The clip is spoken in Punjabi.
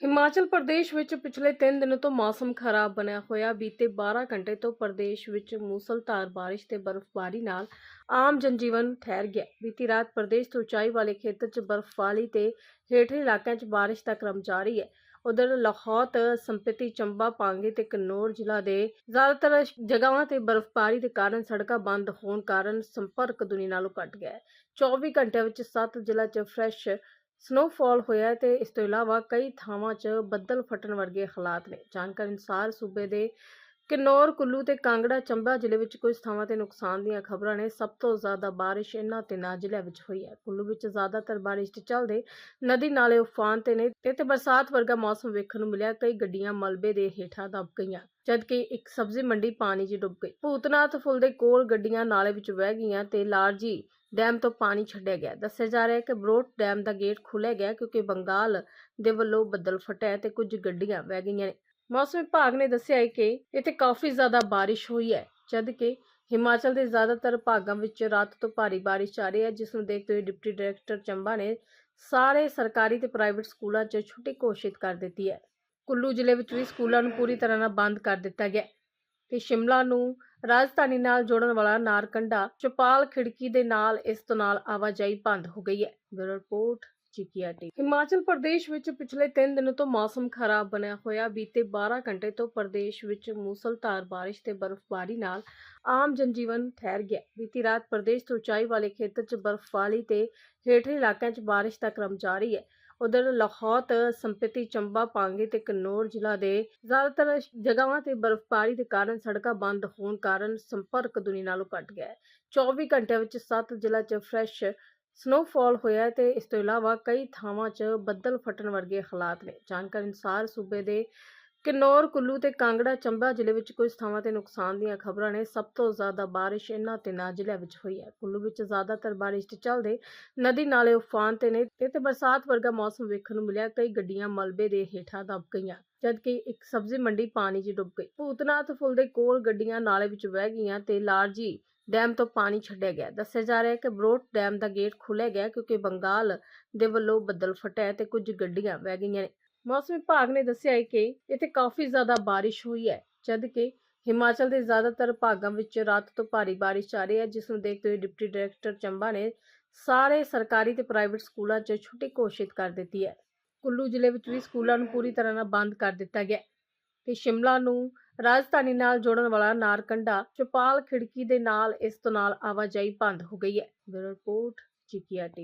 ਹਿਮਾਚਲ ਪ੍ਰਦੇਸ਼ ਵਿੱਚ ਪਿਛਲੇ 3 ਦਿਨਾਂ ਤੋਂ ਮੌਸਮ ਖਰਾਬ ਬਣਿਆ ਹੋਇਆ। ਬੀਤੇ 12 ਘੰਟੇ ਤੋਂ ਪ੍ਰਦੇਸ਼ ਵਿੱਚ ਮੂਸਲਧਾਰ ਬਾਰਿਸ਼ ਤੇ ਬਰਫ਼ਬਾਰੀ ਨਾਲ ਆਮ ਜਨਜੀਵਨ ਠਹਿਰ ਗਿਆ। ਬੀਤੀ ਰਾਤ ਪ੍ਰਦੇਸ਼ ਤੋਂ ਉਚਾਈ ਵਾਲੇ ਖੇਤਰ 'ਚ ਬਰਫ਼ਬਾਰੀ ਤੇ ਹੇਠਲੇ ਇਲਾਕਿਆਂ 'ਚ ਬਾਰਿਸ਼ ਦਾ ਕ੍ਰਮ ਜਾਰੀ ਹੈ। ਉਧਰ ਲਾਹੌਤ ਸੰਪਤੀ, ਚੰਬਾ, ਪਾਂਗੇ ਤੇ ਕਨੌਰ ਜ਼ਿਲ੍ਹਾ ਦੇ ਜ਼ਿਆਦਾਤਰ ਜਗ੍ਹਾਵਾਂ ਤੇ ਬਰਫ਼ਬਾਰੀ ਦੇ ਕਾਰਨ ਸੜਕਾਂ ਬੰਦ ਹੋਣ ਕਾਰਨ ਸੰਪਰਕ ਦੁਨੀ ਨਾਲੋਂ ਘਟ ਗਿਆ ਹੈ। 24 ਘੰਟਿਆਂ ਵਿੱਚ 7 ਜ਼ਿਲ੍ਹਾ 'ਚ ਫਰੈਸ਼ ਸਨੋਫਾਲ ਹੋਇਆ ਤੇ ਇਸ ਤੋਂ ਇਲਾਵਾ ਕਈ ਥਾਵਾਂ 'ਚ ਬੱਦਲ ਫਟਣ ਵਰਗੇ ਹਾਲਾਤ ਨੇ। ਜਾਣਕਾਰੀ ਅਨੁਸਾਰ ਸੂਬੇ ਦੇ ਕਿਨੌਰ, ਕੁੱਲੂ ਤੇ ਕਾਂਗੜਾ, ਚੰਬਾ ਜ਼ਿਲ੍ਹੇ ਵਿੱਚ ਕੁਝ ਥਾਵਾਂ ਤੇ ਨੁਕਸਾਨ ਦੀਆਂ ਖਬਰਾਂ ਨੇ। ਸਭ ਤੋਂ ਜ਼ਿਆਦਾ ਬਾਰਿਸ਼ ਇਹਨਾਂ ਤਿੰਨਾਂ ਜ਼ਿਲ੍ਹਿਆਂ ਵਿੱਚ ਹੋਈ ਹੈ। ਕੁੱਲੂ ਵਿੱਚ ਜ਼ਿਆਦਾਤਰ ਬਾਰਿਸ਼ ਦੇ ਚੱਲਦੇ ਨਦੀ ਨਾਲੇ ਉਫਾਨ ਤੇ ਨੇ ਤੇ ਤੇ ਬਰਸਾਤ ਵਰਗਾ ਮੌਸਮ ਵੇਖਣ ਨੂੰ ਮਿਲਿਆ। ਕਈ ਗੱਡੀਆਂ ਮਲਬੇ ਦੇ ਹੇਠਾਂ ਦਬ ਗਈਆਂ, ਜਦਕਿ ਇੱਕ ਸਬਜ਼ੀ ਮੰਡੀ ਪਾਣੀ 'ਚ ਡੁੱਬ ਗਈ। ਭੂਤਨਾਥ ਫੁੱਲ ਦੇ ਕੋਲ ਗੱਡੀਆਂ ਨਾਲੇ ਵਿੱਚ ਵਹਿ ਗਈਆਂ ਤੇ ਲਾਰਜੀ ਡੈਮ ਤੋਂ ਪਾਣੀ ਛੱਡਿਆ ਗਿਆ। ਦੱਸਿਆ ਜਾ ਰਿਹਾ ਹੈ ਕਿ ਬਰੋਟ ਡੈਮ ਦਾ ਗੇਟ ਖੁੱਲ੍ਹਿਆ ਗਿਆ ਕਿਉਂਕਿ ਬੰਗਾਲ ਦੇ ਵੱਲੋਂ ਬੱਦਲ ਫਟਿਆ ਹੈ ਤੇ ਕੁਝ ਗੱਡੀਆਂ ਵਹਿ ਗਈਆਂ ਨੇ। ਮੌਸਮ ਵਿਭਾਗ ਨੇ ਦੱਸਿਆ ਹੈ ਕਿ ਇੱਥੇ ਕਾਫੀ ਜ਼ਿਆਦਾ ਬਾਰਿਸ਼ ਹੋਈ ਹੈ, ਜਦ ਕਿ ਹਿਮਾਚਲ ਦੇ ਜ਼ਿਆਦਾਤਰ ਭਾਗਾਂ ਵਿੱਚ ਰਾਤ ਤੋਂ ਭਾਰੀ ਬਾਰਿਸ਼ ਰਹੀ ਹੈ, ਜਿਸ ਨੂੰ ਦੇਖਦੇ ਹੋਏ ਡਿਪਟੀ ਡਾਇਰੈਕਟਰ ਚੰਬਾ ਨੇ ਸਾਰੇ ਸਰਕਾਰੀ ਤੇ ਪ੍ਰਾਈਵੇਟ ਸਕੂਲਾਂ 'ਚ ਛੁੱਟੀ ਘੋਸ਼ਿਤ ਕਰ ਦਿੱਤੀ ਹੈ। ਕੁੱਲੂ ਜ਼ਿਲ੍ਹੇ ਵਿੱਚ ਵੀ ਸਕੂਲਾਂ ਨੂੰ ਪੂਰੀ ਤਰ੍ਹਾਂ ਨਾਲ ਬੰਦ ਕਰ ਦਿੱਤਾ ਗਿਆ ਤੇ ਸ਼ਿਮਲਾ ਨੂੰ ਰਾਜਧਾਨੀ ਨਾਲ ਜੋੜਨ ਵਾਲਾ ਨਾਰਕੰਡਾ ਚਪਾਲ ਖਿੜਕੀ ਦੇ ਨਾਲ ਇਸ ਤੋਂ ਨਾਲ ਆਵਾਜਾਈ ਬੰਦ ਹੋ ਗਈ ਹੈ। ਬਿਊਰੋ ਰਿਪੋਰਟ ਜੀਕੀਆਰਟੀ ਹਿਮਾਚਲ ਪ੍ਰਦੇਸ਼ ਵਿੱਚ ਪਿਛਲੇ 3 ਦਿਨ ਤੋਂ ਮੌਸਮ ਖਰਾਬ ਬਣਿਆ ਹੋਇਆ। ਬੀਤੇ 12 ਘੰਟੇ ਤੋਂ ਪ੍ਰਦੇਸ਼ ਵਿੱਚ ਮੂਸਲਧਾਰ ਬਾਰਿਸ਼ ਤੇ ਬਰਫ਼ਬਾਰੀ ਨਾਲ ਆਮ ਜਨਜੀਵਨ ਠਹਿਰ ਗਿਆ। ਬੀਤੀ ਰਾਤ ਪ੍ਰਦੇਸ਼ ਤੋਂ ਉਚਾਈ ਵਾਲੇ ਖੇਤਰ 'ਚ ਬਰਫ਼ਬਾਰੀ ਤੇ ਹੇਠਲੇ ਇਲਾਕਿਆਂ 'ਚ ਬਾਰਿਸ਼ ਦਾ ਕ੍ਰਮ ਜਾਰੀ ਹੈ। ਉਧਰ ਲਾਹੌਤ ਸੰਪਤੀ, ਚੰਬਾ, ਪਾਂਗੇ ਤੇ ਕਨੌਰ ਜ਼ਿਲ੍ਹਾ ਦੇ ਜ਼ਿਆਦਾਤਰ ਜਗ੍ਹਾਵਾਂ ਤੇ ਬਰਫ਼ਬਾਰੀ ਦੇ ਕਾਰਨ ਸੜਕਾਂ ਬੰਦ ਹੋਣ ਕਾਰਨ ਸੰਪਰਕ ਦੁਨੀ ਨਾਲੋਂ ਘਟ ਗਿਆ ਹੈ। 24 ਘੰਟਿਆਂ ਵਿੱਚ 7 ਜ਼ਿਲ੍ਹਾ 'ਚ ਫਰੈਸ਼ ਸਨੋਫਾਲ ਹੋਇਆ ਤੇ ਇਸ ਤੋਂ ਇਲਾਵਾ ਕਈ ਥਾਵਾਂ 'ਚ ਬੱਦਲ ਫਟਣ ਵਰਗੇ ਹਾਲਾਤ ਨੇ। ਜਾਣਕਾਰੀ ਅਨੁਸਾਰ ਸੂਬੇ ਦੇ ਕਿਨੌਰ, ਕੁੱਲੂ ਤੇ ਕਾਂਗੜਾ, ਚੰਬਾ ਜ਼ਿਲ੍ਹੇ ਵਿੱਚ ਕੁਝ ਥਾਵਾਂ ਤੇ ਨੁਕਸਾਨ ਦੀਆਂ ਖਬਰਾਂ ਨੇ। ਸਭ ਤੋਂ ਜ਼ਿਆਦਾ ਬਾਰਿਸ਼ ਇਹਨਾਂ ਤਿੰਨਾਂ ਜ਼ਿਲ੍ਹਿਆਂ ਵਿੱਚ ਹੋਈ ਹੈ। ਕੁੱਲੂ ਵਿੱਚ ਜ਼ਿਆਦਾਤਰ ਬਾਰਿਸ਼ ਦੇ ਚੱਲਦੇ ਨਦੀ ਨਾਲੇ ਉਫਾਨ ਤੇ ਨੇ ਤੇ ਬਰਸਾਤ ਵਰਗਾ ਮੌਸਮ ਵੇਖਣ ਨੂੰ ਮਿਲਿਆ। ਕਈ ਗੱਡੀਆਂ ਮਲਬੇ ਦੇ ਹੇਠਾਂ ਦਬ ਗਈਆਂ, ਜਦਕਿ ਇੱਕ ਸਬਜ਼ੀ ਮੰਡੀ ਪਾਣੀ 'ਚ ਡੁੱਬ ਗਈ। ਭੂਤਨਾਥ ਫੁੱਲ ਦੇ ਕੋਲ ਗੱਡੀਆਂ ਨਾਲੇ ਵਿੱਚ ਵਹਿ ਗਈਆਂ ਤੇ ਲਾਰਜੀ ਡੈਮ ਤੋਂ ਪਾਣੀ ਛੱਡਿਆ ਗਿਆ। ਦੱਸਿਆ ਜਾ ਰਿਹਾ ਹੈ ਕਿ ਬਰੋਟ ਡੈਮ ਦਾ ਗੇਟ ਖੁੱਲ੍ਹਿਆ ਗਿਆ ਕਿਉਂਕਿ ਬੰਗਾਲ ਦੇ ਵੱਲੋਂ ਬੱਦਲ ਫਟਿਆ ਤੇ ਕੁਝ ਗੱਡੀਆਂ ਵਹਿ ਗਈਆਂ ਨੇ। ਮੌਸਮ ਵਿਭਾਗ ਨੇ ਦੱਸਿਆ ਹੈ ਕਿ ਇੱਥੇ ਕਾਫੀ ਜ਼ਿਆਦਾ ਬਾਰਿਸ਼ ਹੋਈ ਹੈ, ਜਦ ਕਿ ਹਿਮਾਚਲ ਦੇ ਜ਼ਿਆਦਾਤਰ ਭਾਗਾਂ ਵਿੱਚ ਰਾਤ ਤੋਂ ਭਾਰੀ ਬਾਰਿਸ਼ ਆ ਰਹੀ ਹੈ, ਜਿਸ ਨੂੰ ਦੇਖਦੇ ਹੋਏ ਡਿਪਟੀ ਡਾਇਰੈਕਟਰ ਚੰਬਾ ਨੇ ਸਾਰੇ ਸਰਕਾਰੀ ਤੇ ਪ੍ਰਾਈਵੇਟ ਸਕੂਲਾਂ 'ਚ ਛੁੱਟੀ ਘੋਸ਼ਿਤ ਕਰ ਦਿੱਤੀ ਹੈ। ਕੁੱਲੂ ਜ਼ਿਲ੍ਹੇ ਵਿੱਚ ਵੀ ਸਕੂਲਾਂ ਨੂੰ ਪੂਰੀ ਤਰ੍ਹਾਂ ਨਾਲ ਬੰਦ ਕਰ ਦਿੱਤਾ ਗਿਆ ਹੈ ਤੇ ਸ਼ਿਮਲਾ ਨੂੰ ਰਾਜਧਾਨੀ ਨਾਲ ਜੋੜਨ ਵਾਲਾ ਨਾਰਕੰਡਾ, ਚਪਾਲ ਖਿੜਕੀ ਦੇ ਨਾਲ ਇਸ ਤੋਂ ਨਾਲ ਆਵਾਜਾਈ ਬੰਦ ਹੋ ਗਈ ਹੈ। Bureau report ਜੀਕੀਆਰਟੀ